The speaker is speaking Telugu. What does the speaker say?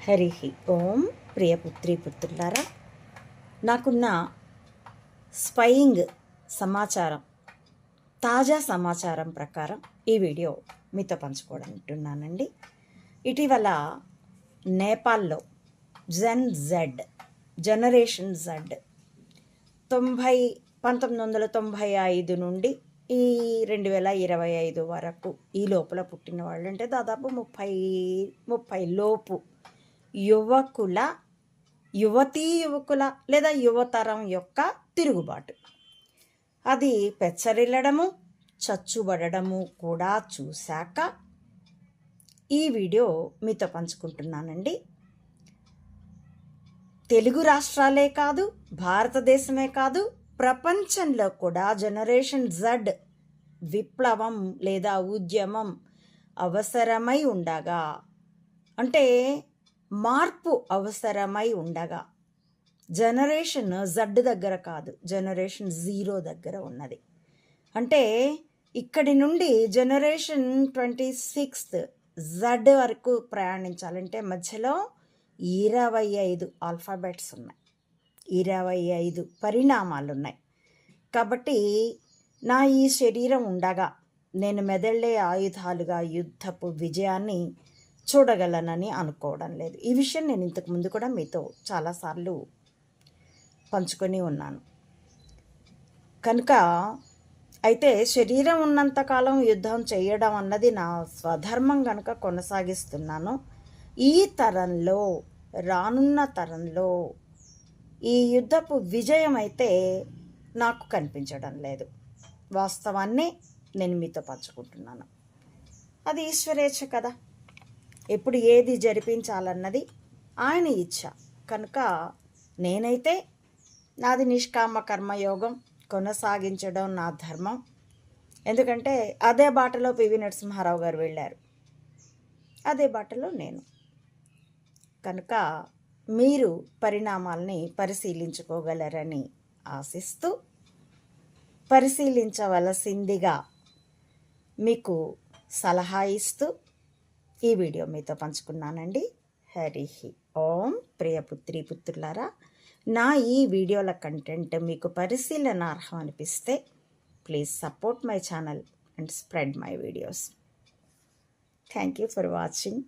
హరి ఓం ప్రియ పుత్రి పుత్రులారా నాకున్న స్పయింగ్ సమాచారం తాజా సమాచారం ప్రకారం ఈ వీడియో మీతో పంచుకోవాలంటున్నానండి ఇటీవల నేపాల్లో జెన్ జెడ్ జనరేషన్ జెడ్ తొంభై పంతొమ్మిది వందల తొంభై ఐదు నుండి ఈ రెండు వేల ఇరవై ఐదు వరకు ఈ లోపల పుట్టిన వాళ్ళు అంటే దాదాపు ముప్పై ముప్పై లోపు యువకుల యువతీ యువకుల లేదా యువతరం యొక్క తిరుగుబాటు. అది పెచ్చరిల్లడము చచ్చుబడము కూడా చూశాక ఈ వీడియో మీతో పంచుకుంటున్నానండి. తెలుగు రాష్ట్రాలే కాదు భారతదేశమే కాదు ప్రపంచంలో కూడా జనరేషన్ జడ్ విప్లవం లేదా ఉద్యమం అవసరమై ఉండగా అంటే మార్పు అవసరమై ఉండగా జనరేషన్ జడ్ దగ్గర కాదు జనరేషన్ జీరో దగ్గర ఉన్నది. అంటే ఇక్కడి నుండి జనరేషన్ ట్వంటీ సిక్స్త్ జడ్ వరకు ప్రయాణించాలంటే మధ్యలో ఇరవై ఐదు ఆల్ఫాబెట్స్ ఉన్నాయి. ఇరవై ఐదు పరిణామాలు ఉన్నాయి కాబట్టి నా ఈ శరీరం ఉండగా నేను మెదళ్ళే ఆయుధాలుగా యుద్ధపు విజయాన్ని చూడగలనని అనుకోవడం లేదు. ఈ విషయం నేను ఇంతకు ముందు కూడా మీతో చాలాసార్లు పంచుకొని ఉన్నాను. కనుక అయితే శరీరం ఉన్నంతకాలం యుద్ధం చేయడం అన్నది నా స్వధర్మం కనుక కొనసాగిస్తున్నాను. ఈ తరంలో రానున్న తరంలో ఈ యుద్ధపు విజయం అయితే నాకు కనిపించడం లేదు. వాస్తవాన్ని నేను మీతో పంచుకుంటున్నాను. అది ఈశ్వరేచ్ఛ కదా. ఎప్పుడు ఏది జరిపించాలన్నది ఆయన ఇచ్చ. కనుక నేనైతే నాది నిష్కామ కర్మయోగం కొనసాగించడం నా ధర్మం. ఎందుకంటే అదే బాటలో పివి నరసింహారావు గారు వెళ్ళారు. అదే బాటలో నేను. కనుక మీరు పరిణామాల్ని పరిశీలించుకోగలరని ఆశిస్తూ పరిశీలించవలసిందిగా మీకు సలహా ఇస్తూ ఈ వీడియో మీతో పంచుకున్నానండి. హరి ఓం ప్రియపుత్రి పుత్రులారా నా ఈ వీడియోల కంటెంట్ మీకు పరిశీలనార్హం అనిపిస్తే please support my channel and spread my videos. Thank you for watching.